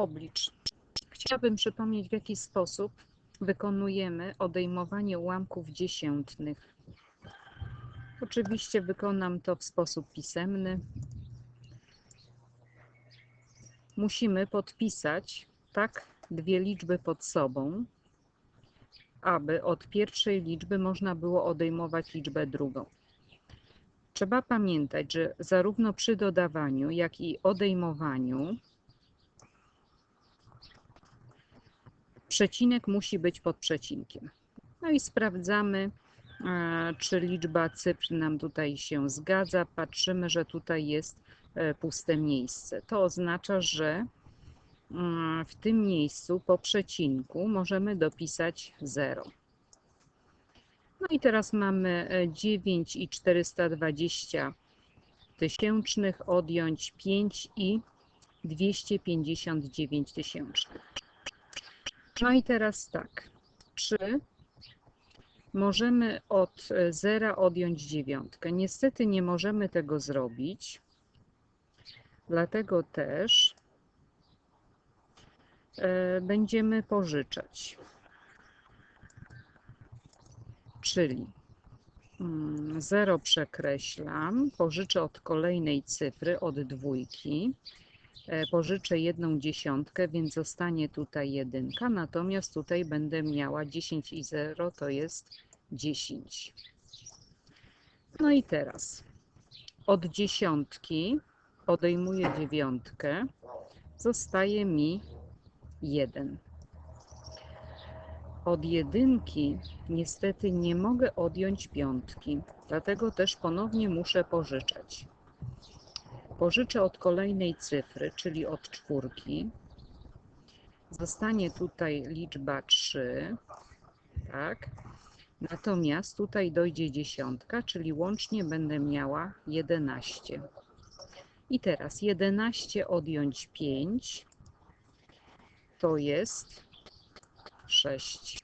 Oblicz. Chciałabym przypomnieć, w jaki sposób wykonujemy odejmowanie ułamków dziesiętnych. Oczywiście wykonam to w sposób pisemny. Musimy podpisać tak dwie liczby pod sobą, aby od pierwszej liczby można było odejmować liczbę drugą. Trzeba pamiętać, że zarówno przy dodawaniu, jak i odejmowaniu przecinek musi być pod przecinkiem. No i sprawdzamy, e, czy liczba cyfr nam tutaj się zgadza. Patrzymy, że tutaj jest e, puste miejsce. To oznacza, że mm, w tym miejscu po przecinku możemy dopisać 0. No i teraz mamy e, 9 i 420 tysięcznych, odjąć 5 i 259 tysięcznych. No i teraz tak, czy możemy od e, zera odjąć dziewiątkę? Niestety nie możemy tego zrobić, dlatego też e, będziemy pożyczać. Czyli 0 przekreślam, pożyczę od kolejnej cyfry, od dwójki, pożyczę jedną dziesiątkę, więc zostanie tutaj jedynka, natomiast tutaj będę miała 10 i 0 to jest 10. No i teraz od dziesiątki odejmuję dziewiątkę, zostaje mi 1. Od jedynki niestety nie mogę odjąć piątki, dlatego też ponownie muszę pożyczać. Pożyczę od kolejnej cyfry, czyli od czwórki. Zostanie tutaj liczba 3, tak? Natomiast tutaj dojdzie dziesiątka, czyli łącznie będę miała 11. I teraz 11 odjąć 5 to jest 6.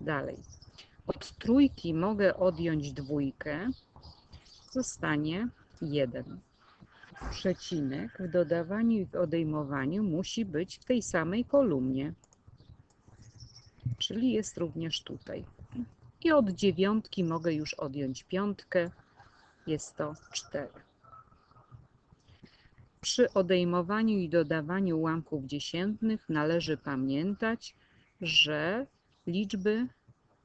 Dalej. Od trójki mogę odjąć dwójkę. Zostanie 1. Przecinek w dodawaniu i w odejmowaniu musi być w tej samej kolumnie. Czyli jest również tutaj. I od dziewiątki mogę już odjąć piątkę. Jest to 4. Przy odejmowaniu i dodawaniu ułamków dziesiętnych należy pamiętać, że liczby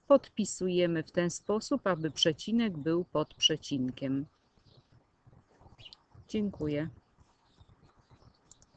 podpisujemy w ten sposób, aby przecinek był pod przecinkiem. Dziękuję.